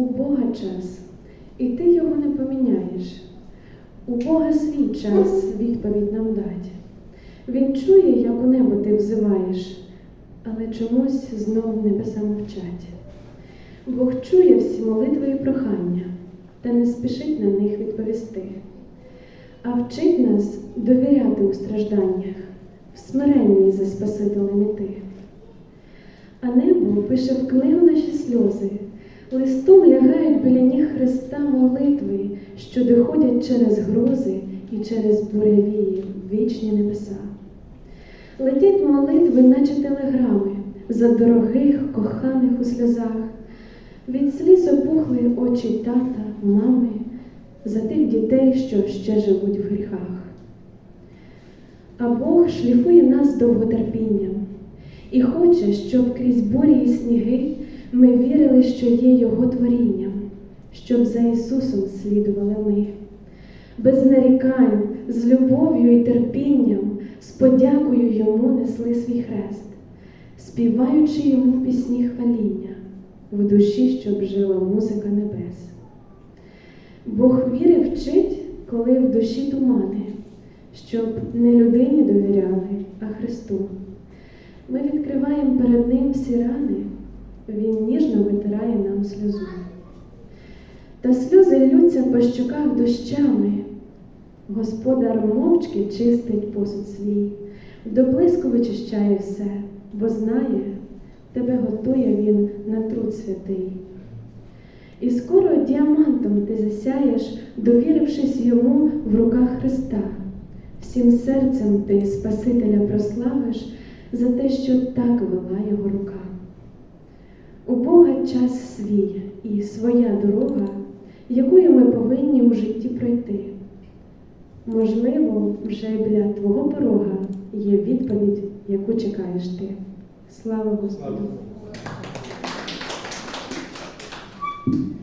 У Бога час, і ти його не поміняєш. У Бога свій час відповідь нам дать. Він чує, як у небо ти взиваєш, але чомусь знов небеса мовчать. Бог чує всі молитви і прохання, та не спішить на них відповісти, а вчить нас довіряти у стражданнях, в смиренні за Спасителем іти. А небо пише в книгу наші сльози, листом лягають біля ніг Христа молитви, що доходять через грози і через буревії в вічні небеса. Летять молитви, наче телеграми, за дорогих, коханих у сльозах. Від сліз опухли очі тата, мами, за тих дітей, що ще живуть в гріхах. А Бог шліфує нас довготерпінням і хоче, щоб крізь бурі і сніги ми вірили, що є Його творінням, щоб за Ісусом слідували ми. Без нарікань, з любов'ю і терпінням, з подякою Йому несли свій хрест, співаючи йому пісні хваління, в душі, щоб жила музика небес. Бог віри вчить, коли в душі тумани, щоб не людині довіряли, а Христу. Ми відкриваємо перед Ним всі рани, Він ніжно витирає нам сльозу. Та сльози ллються по щоках дощами. Господар мовчки чистить посуд свій, до блиску вичищає все, бо знає, тебе готує Він на труд святий. І скоро діамантом ти засяєш, довірившись йому в руках Христа. Всім серцем ти Спасителя прославиш за те, що так вела його рука. У Бога час свій і своя дорога, якою ми повинні у житті пройти. Можливо, вже біля твого порога є відповідь, яку чекаєш ти. Слава Господу! Слава.